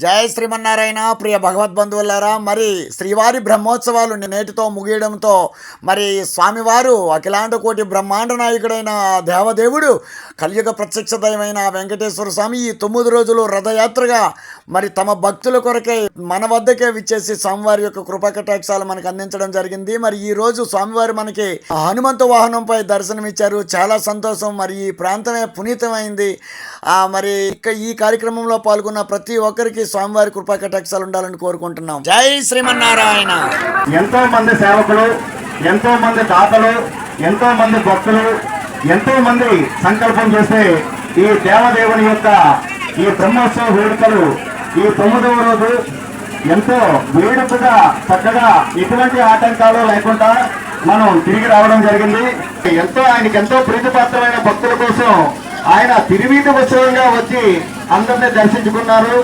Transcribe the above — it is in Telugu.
జయ శ్రీమన్నారాయణ ప్రియ భగవద్బంధువులారా మరి శ్రీవారి బ్రహ్మోత్సవాలు నేటితో ముగియడంతో మరి స్వామివారు అఖిలాండ కోటి బ్రహ్మాండ నాయకుడైన దేవదేవుడు కలియుగ ప్రత్యక్ష దైవమైన వెంకటేశ్వర స్వామి ఈ తొమ్మిది రోజులు రథయాత్రగా మరి తమ భక్తుల కొరకే మన వద్దకే విచ్చేసి స్వామివారి యొక్క కృపకటాక్షాలు మనకు అందించడం జరిగింది. మరి ఈ రోజు స్వామివారు మనకి హనుమంత వాహనంపై దర్శనమిచ్చారు. చాలా సంతోషం. మరి ఈ ప్రాంతమే పునీతమైంది. మరి ఇక ఈ కార్యక్రమంలో పాల్గొన్న ప్రతి ఒక్కరికి స్వామివారి కృపా కటాక్షాలు ఉండాలని కోరుకుంటున్నాం. జై శ్రీమన్నారాయణ. ఎంతో మంది సేవకులు ఎంతో మంది దాతలు ఎంతో మంది భక్తులు ఎంతో మంది సంకల్పం చేస్తే ఈ దేవదేవుని యొక్క ఈ బ్రహ్మోత్సవ వేడుకలు ఈ తొమ్మిదవ రోజు ఎంతో వేడుకగా చక్కగా ఎటువంటి ఆటంకాలు లేకుండా మనం తిరిగి రావడం జరిగింది. ఎంతో ఆయనకి ఎంతో ప్రీతిపాత్రమైన భక్తుల కోసం ఆయన తిరువీధి ఉత్సవంగా వచ్చి అందరినీ దర్శించుకున్నారు.